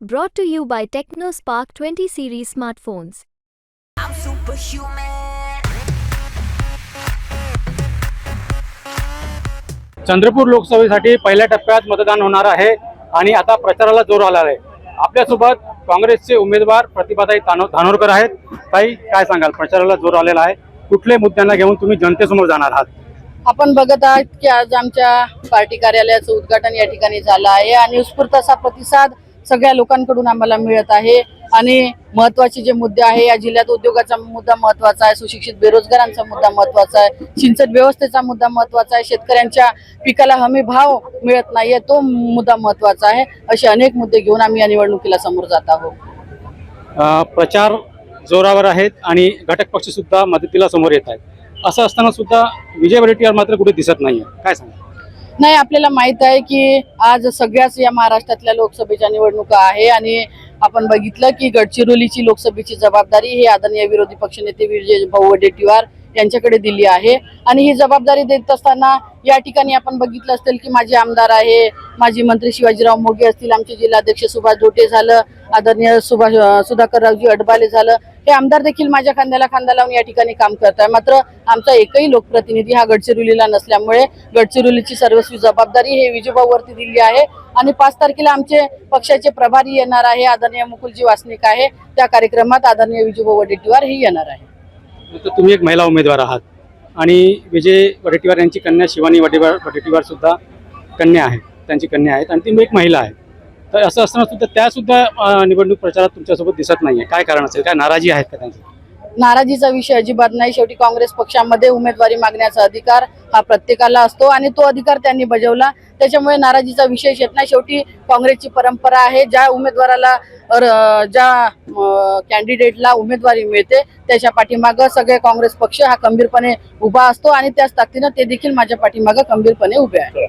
Brought to you by TechnoSpark 20 series smartphones. I'm superhuman. Chandrapur लोकसभेसाठी पहिल्या टप्प्यात मतदान होणार आहे आणि आता प्रचाराला जोर आला आहे आपल्यासोबत काँग्रेसचे उमेदवार प्रतिभाताई तानो धानोरकर आहेत. ताई काय सांगाल? प्रचाराला जोर आलेला आहे. कुठल्या मुद्द्यांना घेऊन तुम्ही जनतेसमोर जाणार आहात? आपण बघत आहात की आज आमच्या पार्टी कार्यालयाचं उद्घाटन या ठिकाणी झालं आहे आणि उत्स्फूर्त असा प्रतिसाद सगळ्या लोकांकडून आम्हाला मिळत आहे. आणि महत्त्वाचे जे मुद्दे आहे या जिल्ह्यात उद्योगाचा मुद्दा महत्त्वाचा आहे सुशिक्षित बेरोजगारांचा मुद्दा महत्त्वाचा आहे सिंचन व्यवस्थेचा मुद्दा महत्त्वाचा आहे शेतकऱ्यांच्या पिकाला हमी भाव मिळत नाहीये तो मुद्दा महत्त्वाचा आहे. असे अनेक मुद्दे घेऊन आम्ही या निवडणुकीला समोर जात आहोत. प्रचार जोरावर आहेत आणि घटक पक्ष सुद्धा मदतीला समोर येत आहेत. असं असताना सुद्धा विजय वडेट्टीवार मात्र कुठे दिसत नाहीये. काय सांगा नाही आपल्याला माहीत आहे की आज सगळ्याच या महाराष्ट्रातल्या लोकसभेच्या निवडणुका आहे आणि आपण बघितलं की गडचिरोलीची लोकसभेची जबाबदारी ही आदरणीय विरोधी पक्षनेते विजय भाऊ वडेट्टीवार यांच्याकडे दिली आहे. आणि ही जबाबदारी देत असताना या ठिकाणी आपण बघितलं असेल की माझे आमदार आहे माजी मंत्री शिवाजीराव मोगे असतील आमचे जिल्हाध्यक्ष सुभाष धोटे झालं आदरणीय सुभाष सुधाकररावजी अडबाले झालं. हे आमदार देखील माझ्या खांद्याला खांदा लावून या ठिकाणी काम करत आहे मात्र आमचा एकही लोकप्रतिनिधी हा गडचिरोलीला नसल्यामुळे गडचिरोलीची सर्वस्वी जबाबदारी हे विजयभाऊवरती दिली आहे. आणि पाच तारखेला आमचे पक्षाचे प्रभारी येणार आहे. आदरणीय मुकुलजी वासनिक आहे. त्या कार्यक्रमात आदरणीय विजयभाऊ वडेट्टीवार हे येणार आहे तर तुम्ही एक महिला उमेदवार आहात. आणि विजय वडेट्टीवार यांची कन्या शिवानी वडेवार वडेट्टीवार सुद्धा कन्या आहेत. त्यांची कन्या आहेत आणि ती एक महिला आहे तर असं असताना सुद्धा त्यासुद्धा निवडणूक प्रचारात तुमच्यासोबत दिसत नाही आहे काय कारण असेल? काय नाराजी आहेत का त्यांची नाराजीचा विषय अजिबात नाही. शेवटी काँग्रेस पक्षामध्ये उमेदवारी मागण्याचा अधिकार हा प्रत्येकाला असतो आणि तो अधिकार त्यांनी बजावला. त्याच्यामुळे नाराजीचा विषय येत नाही. शेवटी काँग्रेसची परंपरा आहे ज्या उमेदवाराला ज्या कॅन्डिडेटला उमेदवारी मिळते त्याच्या पाठीमागं सगळे काँग्रेस पक्ष हा खंबीरपणे उभा असतो आणि त्याच ताकदीनं ते देखील माझ्या पाठीमागं खंबीरपणे उभे आहे